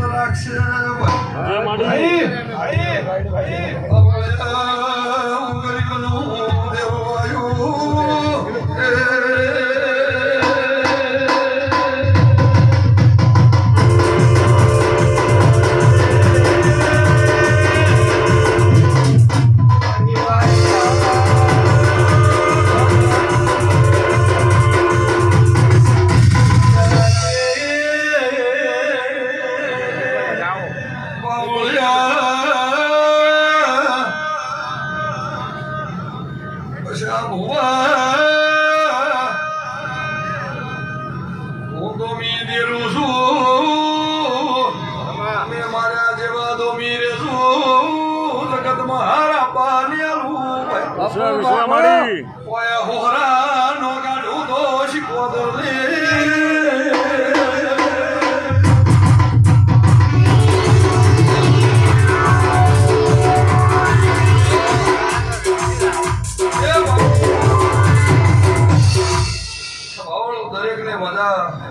રાખશે મારા પાલિયાલું ઓય હોરા નો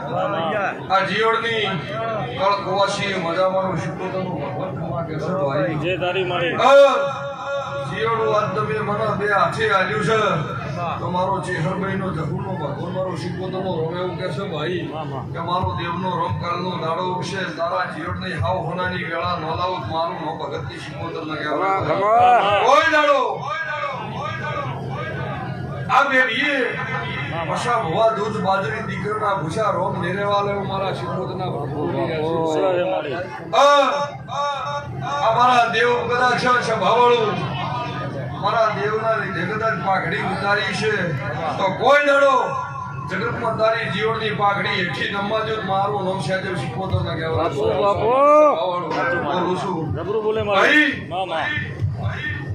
દરેકને આ જીવડની કળ કુવાસી મજા મારું શીખોતરનું ભગવાન ખમા કહેશો ભાઈ. જે તારી મારી જીવડું આજ તમે મને બે હાથે આલ્યું છે. તો મારો ચેહરભાઈનો જહુનો ભગવાન મારો શિકોતનો રમ એવું કહેશે ભાઈ કે મારો દેવનો રમ કાળનો દાડો ઉગશે તારા જીવડની હાવ હોનાની વેળા ન લાવું મારું નો ભગતની શિકોતન ન કહેવાય કોઈ દાડો. આ બેડીએ પશા ભવા દૂધ બાજરી દીકરાના ભૂષા રોમ નેરેવાલે હું મારા. મારી અમારા દેવ કદાચ છે સભાવાળું મારા દેવના લીધે કદાચ પાઘડી ઉતારી છે. તો કોઈ દડો જગતમાં તારી જીવનની પાઘડી હેઠી નમવા જો મારું નામ સહેદેવ શીખવતો ના કહેવાય. બોલું છું. બોલે મારી. મામા.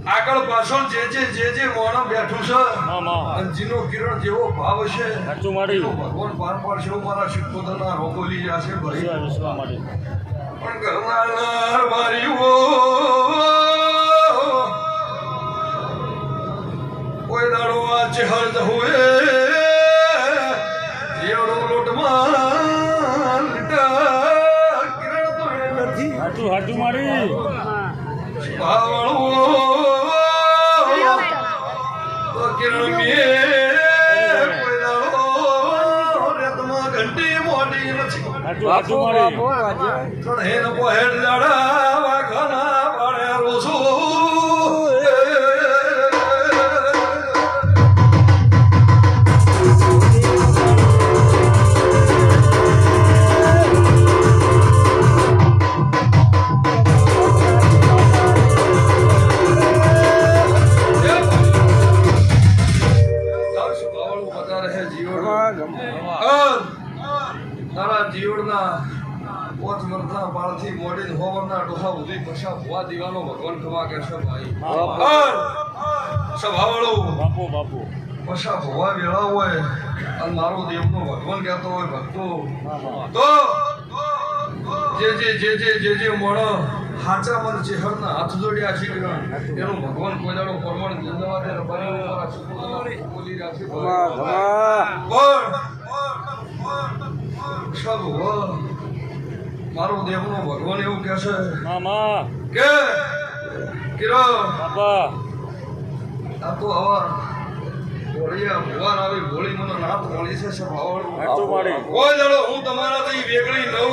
આગળ પાછળ જે જે જે જે મોણો બેઠું છે અંજીનો કિરણ જેવો ભાવ છે. ભગવાન પાર પાડશે મારા રોગો લઈ જશે ભાઈ પણ કરનાર મારીઓ કોઈ દાડો આ ચહેર હોય કિરણ મે ઘંટી મોટી નથી. સાચું સાચું મારી. ચઢેન પોહેડ લડા રહે તારા બાળથી મોડીને હોવરના ડોહા ઉધી પછા ભુવા દીવાનો ભગવાન ખવા કરશે ભાઈ. સભાવાળું બાપુ બાપુ. પછા ભુવા વેળા હોય અને મારો દેવનો ભગવાન કહેતો હોય ભક્તો. તો જે જે જે જે જે જે મોણો હાચા મન ચેહરના હાથ જોડ્યા છે એનું ભગવાન કોઈ દાડો પરમાણ ધન્યવાદ એ રબારી ઉપર આ બોલી રાખે સબ મારો દેવનો ભગવાન એવું કહે છે મામા. કે કિરણ. બાપા. આ તો આવા ભોળિયા આવી ભોળી મને નાથ મળી છે મારી કોઈ દાડો હું તમારાથી વેગળી નવ